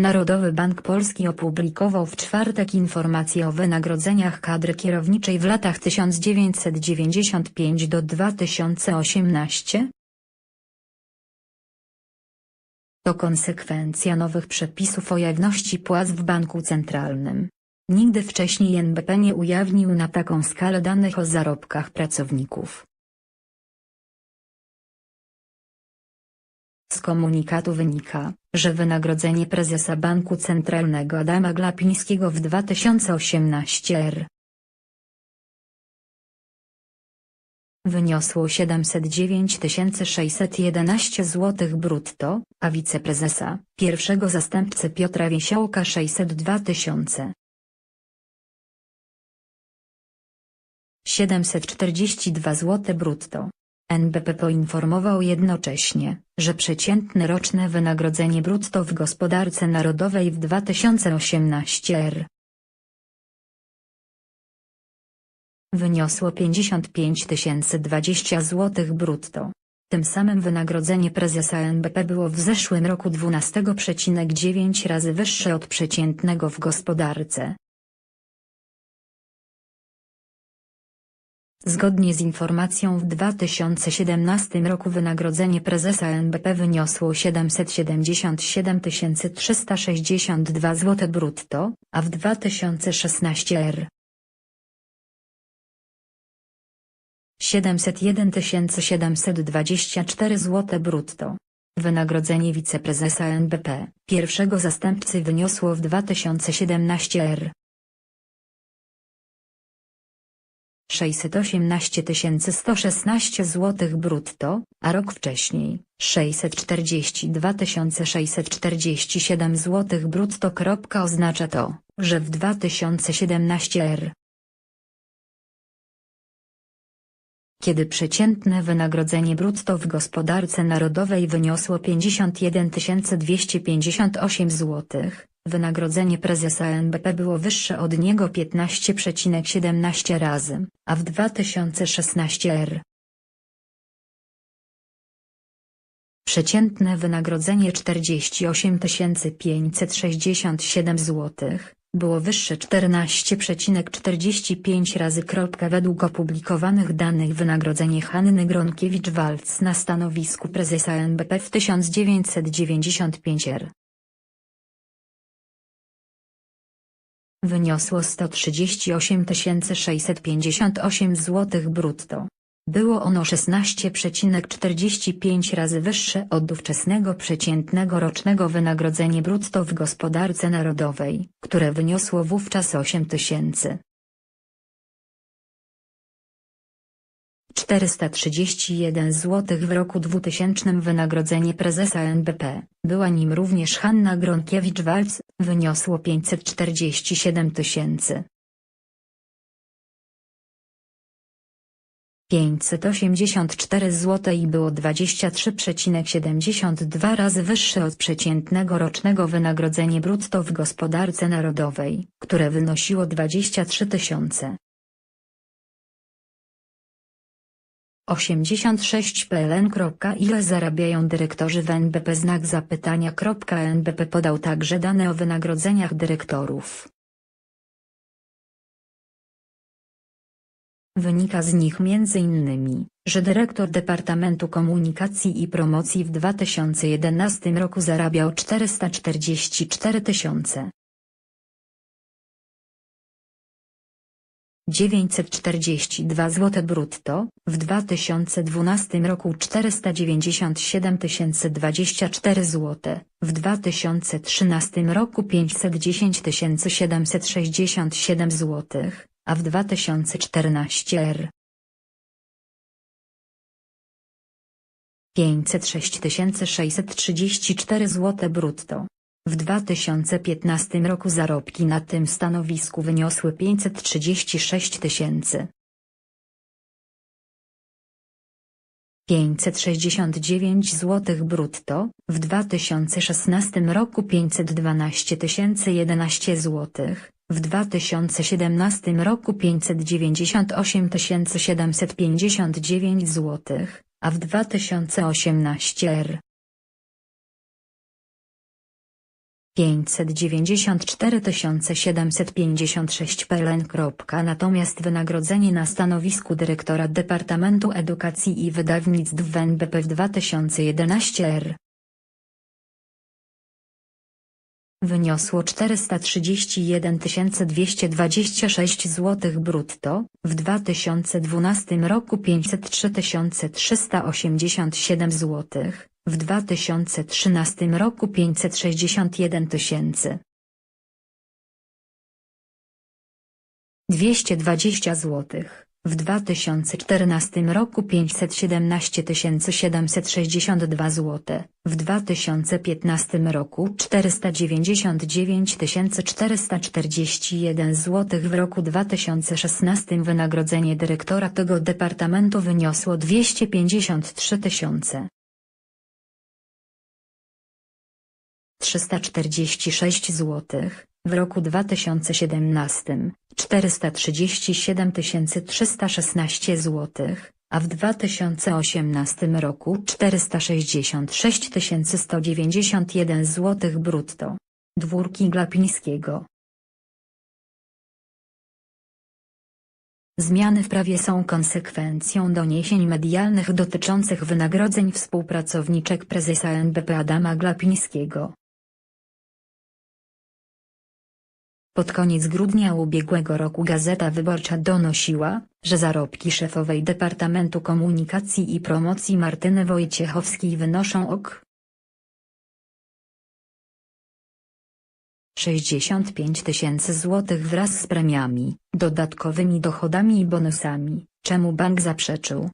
Narodowy Bank Polski opublikował w czwartek informacje o wynagrodzeniach kadry kierowniczej w latach 1995 do 2018. To konsekwencja nowych przepisów o jawności płac w banku centralnym. Nigdy wcześniej NBP nie ujawnił na taką skalę danych o zarobkach pracowników. Z komunikatu wynika, że wynagrodzenie prezesa Banku Centralnego Adama Glapińskiego w 2018 r. wyniosło 709 611 zł brutto, a wiceprezesa, pierwszego zastępcy Piotra Wiesiołka 602 000. 742 zł brutto. NBP poinformował jednocześnie, że przeciętne roczne wynagrodzenie brutto w gospodarce narodowej w 2018 r. wyniosło 55 020 zł brutto. Tym samym wynagrodzenie prezesa NBP było w zeszłym roku 12,9 razy wyższe od przeciętnego w gospodarce. Zgodnie z informacją w 2017 roku wynagrodzenie prezesa NBP wyniosło 777 362 zł brutto, a w 2016 r. 701 724 zł brutto. Wynagrodzenie wiceprezesa NBP, pierwszego zastępcy wyniosło w 2017 r. 618 116 zł brutto, a rok wcześniej 642 647 zł brutto. Oznacza to, że w 2017 r. Kiedy przeciętne wynagrodzenie brutto w gospodarce narodowej wyniosło 51 258 zł, wynagrodzenie prezesa NBP było wyższe od niego 15,17 razy, a w 2016 r. Przeciętne wynagrodzenie 48 567 zł, było wyższe 14,45 razy. Według opublikowanych danych wynagrodzenie Hanny Gronkiewicz-Waltz na stanowisku prezesa NBP w 1995 r. wyniosło 138 658 zł brutto. Było ono 16,45 razy wyższe od ówczesnego przeciętnego rocznego wynagrodzenia brutto w gospodarce narodowej, które wyniosło wówczas 8 tysięcy. 431 zł w roku 2000 wynagrodzenie prezesa NBP, była nim również Hanna Gronkiewicz-Waltz, wyniosło 547 tysięcy. 584 zł i było 23,72 razy wyższe od przeciętnego rocznego wynagrodzenia brutto w gospodarce narodowej, które wynosiło 23 tysiące. 86 PLN. Ile zarabiają dyrektorzy w NBP znak zapytania. NBP podał także dane o wynagrodzeniach dyrektorów. Wynika z nich m.in., że dyrektor Departamentu Komunikacji i Promocji w 2011 roku zarabiał 444 tysiące. 942 zł brutto, w 2012 roku 497 024 zł, w 2013 roku 510 767 zł, a w 2014 r. 506 634 zł brutto. W 2015 roku zarobki na tym stanowisku wyniosły 536 tysięcy. 569 zł brutto, w 2016 roku 512 011 zł, w 2017 roku 598 759 zł, a w 2018 r. 594 756 PLN. Natomiast wynagrodzenie na stanowisku dyrektora Departamentu Edukacji i Wydawnictw w NBP w 2011 r. wyniosło 431 226 zł brutto, w 2012 roku 503 387 zł, w 2013 roku 561 tysięcy. 220 zł, w 2014 roku 517 762 zł, w 2015 roku 499 441 zł w roku 2016 wynagrodzenie dyrektora tego departamentu wyniosło 253 tysiące. 346 zł, w roku 2017 437 316 zł, a w 2018 roku 466 191 zł brutto. Dwórki Glapińskiego Zmiany w prawie są konsekwencją doniesień medialnych dotyczących wynagrodzeń współpracowniczek prezesa NBP Adama Glapińskiego. Pod koniec grudnia ubiegłego roku Gazeta Wyborcza donosiła, że zarobki szefowej Departamentu Komunikacji i Promocji Martyny Wojciechowskiej wynoszą ok. 65 tysięcy złotych wraz z premiami, dodatkowymi dochodami i bonusami, czemu bank zaprzeczył.